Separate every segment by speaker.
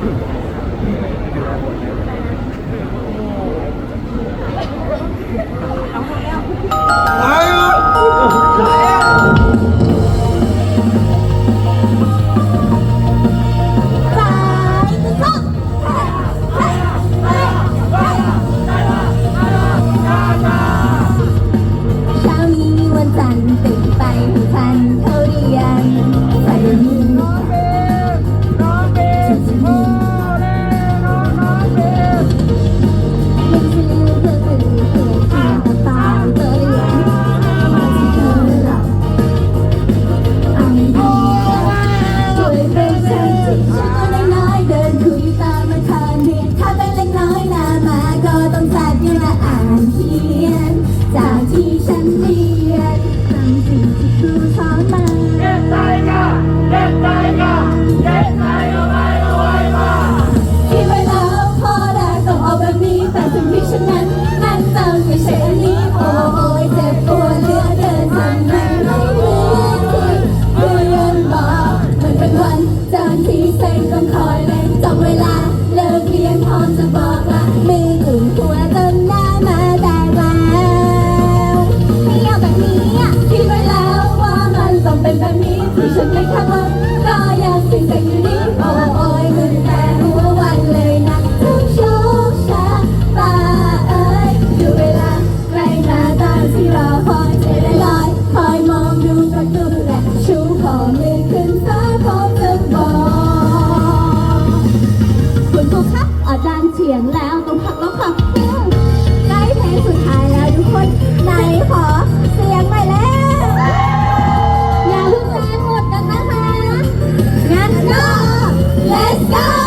Speaker 1: เ faith and. Let's go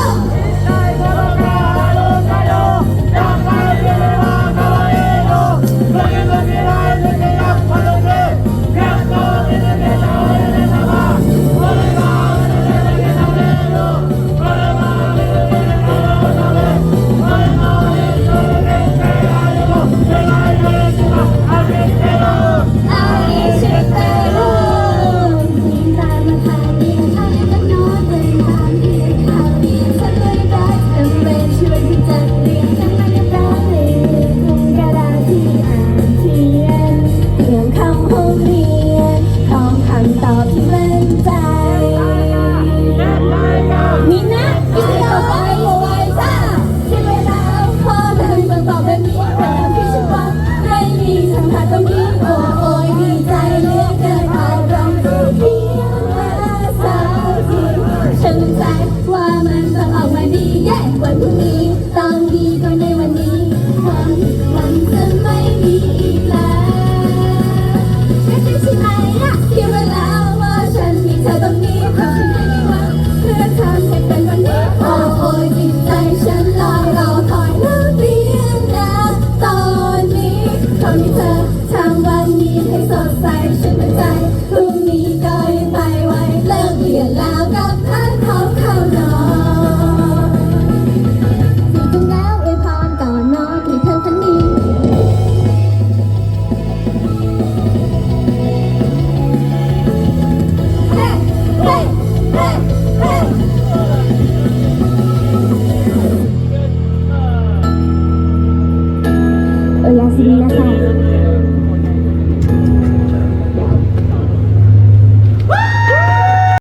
Speaker 1: Thank you. ดีนะคะ